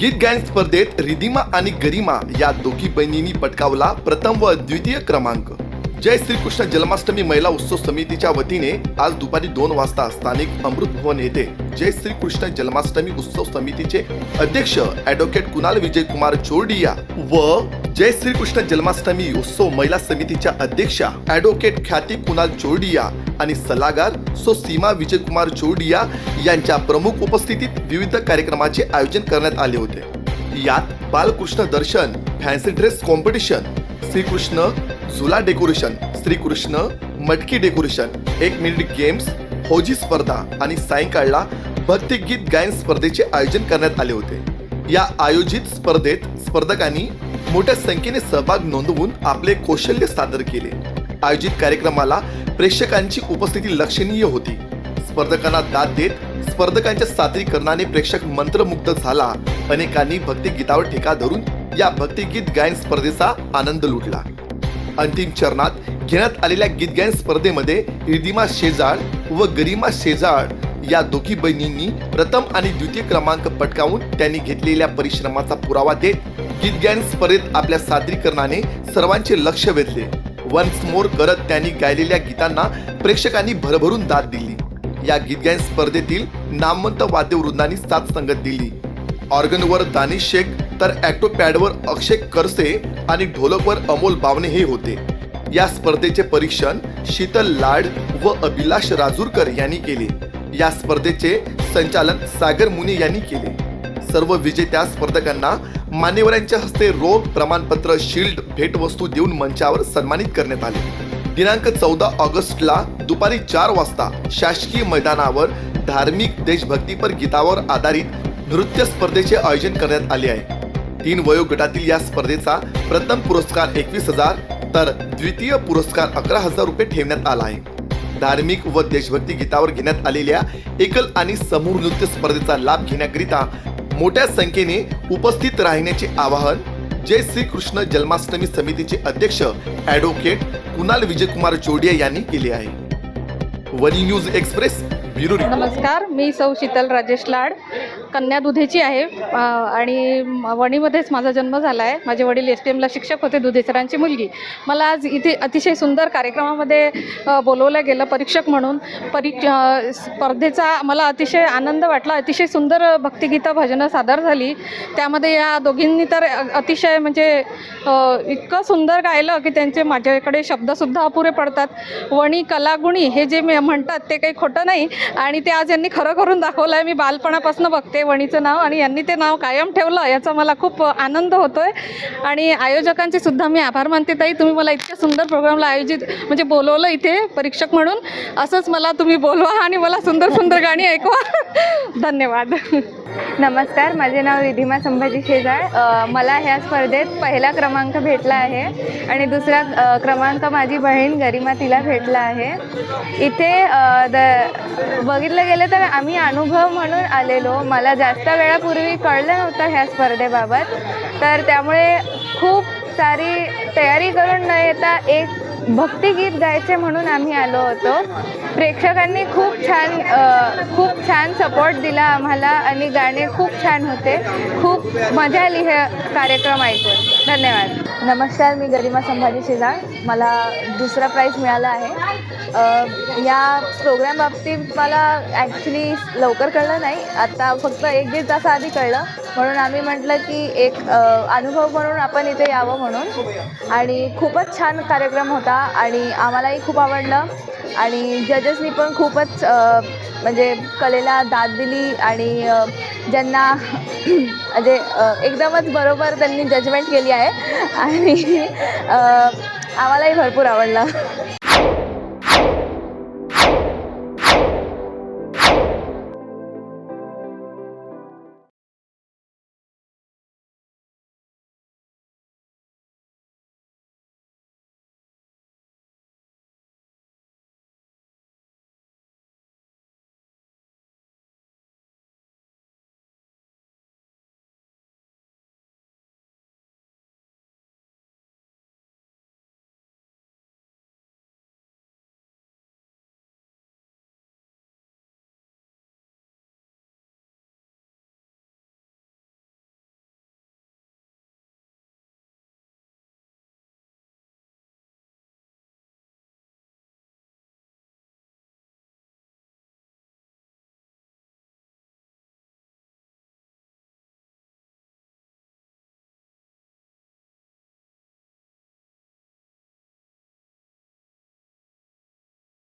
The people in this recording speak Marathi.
गीत गायन स्पर्धेत रिदिमा आणि गरिमा या दोघी बहिणींनी पटकावला प्रथम व द्वितीय क्रमांक. जय श्रीकृष्ण जन्माष्टमी महिला उत्सव समितीच्या वतीने आज दुपारी दोन वाजता स्थानिक अमृत भवन येथे जय श्रीकृष्ण जन्माष्टमी उत्सव समितीचे अध्यक्ष ॲडव्होकेट कुणाल विजय कुमार चोरडिया व जय श्रीकृष्ण जन्माष्टमी उत्सव महिला समितीच्या अध्यक्षा ॲडव्होकेट ख्याती कुणाल चोरडिया आणि सल्लागार सो सीमा विजयकुमार चोरडिया यांच्या प्रमुख उपस्थितीत विविध कार्यक्रमाचे आयोजन करण्यात आले होते. यात बालकृष्ण दर्शन फॅन्सी ड्रेस कॉम्पिटिशन श्रीकृष्ण झुला डेकोरेशन श्रीकृष्ण मटकी डेकोरेशन एक मिनिट गेम्स फौजी स्पर्धा आणि सायंकाळला भक्तिगीत गायन स्पर्धेचे आयोजन करण्यात आले होते. या आयोजित स्पर्धेत स्पर्धकांनी मोठ्या संख्येने सहभाग नोंदवून आपले कौशल्य सादर केले. आयोजित कार्यक्रमाला प्रेक्षकांची उपस्थिती लक्षणीय होती. स्पर्धकांना दाद देत स्पर्धकांच्या सादरीकरणाने प्रेक्षक मंत्रमुग्ध झाला. अनेकांनी भक्तिगीतावर ठेका धरून या भक्तिगीत गायन स्पर्धेचा आनंद लुटला. अंतिम चरणात घेण्यात आलेल्या गीत गायन स्पर्धेमध्ये रिदिमा शेजाळ व गरिमा शेजाळ या दोघी बहिणींनी प्रथम आणि द्वितीय क्रमांक पटकावून त्यांनी घेतलेल्या परिश्रमाचा पुरावा देत गीत गायन स्पर्धेत आपल्या सादरीकरणाने सर्वांचे लक्ष वेधले. वन्स मोर करत त्यांनी गायलेल्या गीतांना प्रेक्षकांनी भरभरून दाद दिली. या गीत गायन स्पर्धेतील नामवंत वाद्यवृंदांनी साथ संगत दिली. ऑर्गनवर दानिश शेख तर ॲक्टोपॅडवर अक्षय करसे आणि ढोलकवर अमोल बावणे हे होते. या स्पर्धेचे परीक्षण शीतल लाड व अभिलाष राजूरकर यांनी केले. या स्पर्धेचे संचालन सागर मुने यांनी केले. सर्व विजेत्या स्पर्धकांना मान्यवरांच्या हस्ते रोख प्रमाणपत्र शिल्ड भेटवस्तू देऊन मंचावर सन्मानित करण्यात आले. दिनांक चौदा ऑगस्टला दुपारी चार वाजता शासकीय मैदानावर धार्मिक देशभक्तीपर गीतावर आधारित नृत्य स्पर्धेचे आयोजन करण्यात आले आहे. तीन वयोगटातील या स्पर्धेचा प्रथम पुरस्कार एकवीस हजार तर द्वितीय पुरस्कार अकरा हजार रुपये ठेवण्यात आला आहे. धार्मिक व देशभक्ती गीतावर घेण्यात आलेल्या एकल आणि समूह नृत्य स्पर्धेचा लाभ घेण्याकरिता मोठ्या संख्येने उपस्थित राहण्याचे आवाहन जय श्रीकृष्ण जन्माष्टमी समितीचे अध्यक्ष ॲडव्होकेट कुणाल विजयकुमार जोडिया यांनी केले आहे. वनी न्यूज एक्सप्रेस नमस्कार मी सौ शीतल राजेश लाड कन्या दुधेची आहे. आणि वणीमध्येच माझा जन्म झाला आहे माझे वडील एस टी एमला शिक्षक होते दुधेसरांची मुलगी. मला आज इथे अतिशय सुंदर कार्यक्रमामध्ये बोलवलं गेलं परीक्षक म्हणून. परी स्पर्धेचा मला अतिशय आनंद वाटला. अतिशय सुंदर भक्तिगीतं भजनं सादर झाली. त्यामध्ये या दोघींनी तर अतिशय म्हणजे इतकं सुंदर गायलं की त्यांचे माझ्याकडे शब्दसुद्धा अपुरे पडतात. वणी कलागुणी हे जे मी म्हणतात ते काही खोटं नाही. आणि ते आज यांनी खरं करून दाखवलं आहे मी बालपणापासून बघते वणीचं नाव आणि यांनी ते नाव कायम ठेवलं याचा मला खूप आनंद होतो आहे आणि आयोजकांचे सुद्धा मी आभार मानते. ताई तुम्ही मला इतक्या सुंदर प्रोग्रामला आयोजित म्हणजे बोलवलं इथे परीक्षक म्हणून. असंच मला तुम्ही बोलवा आणि मला सुंदर सुंदर गाणी ऐकवा. धन्यवाद. नमस्कार माझे नाव रिधिमा संभाजी शेजाळ. मला ह्या स्पर्धेत पहिला क्रमांक भेटला आहे आणि दुसरा क्रमांक माझी बहीण गरिमा तिला भेटला आहे. इथे द बघितलं गेलं तर आम्ही अनुभव म्हणून आलेलो. मला जास्त वेळापूर्वी कळलं नव्हतं ह्या स्पर्धेबाबत. तर त्यामुळे खूप सारी तयारी करून न येता एक भक्तिगीत गायचे म्हणून आम्ही आलो होतो. प्रेक्षकांनी खूप छान खूप छान सपोर्ट दिला आम्हाला आणि गाणे खूप छान होते. खूप मजा आली हे कार्यक्रम ऐकून. धन्यवाद. नमस्कार मी गरिमा संभाजी शेजाळ मला दुसरा प्राईज मिळाला आहे. या प्रोग्राम बाबतीत मला ॲक्च्युली लवकर कळलं नाही. आता फक्त एक दीड तासाआधी कळलं. म्हणून आम्ही म्हटलं की एक अनुभव म्हणून आपण इथे यावं म्हणून. आणि खूपच छान कार्यक्रम होता आणि आम्हालाही खूप आवडलं. आणि जजेसनी पण खूपच म्हणजे कलेला दाद दिली आणि ज्यांना म्हणजे एकदमच बरोबर त्यांनी जजमेंट केली आहे. आणि आम्हालाही भरपूर आवडला.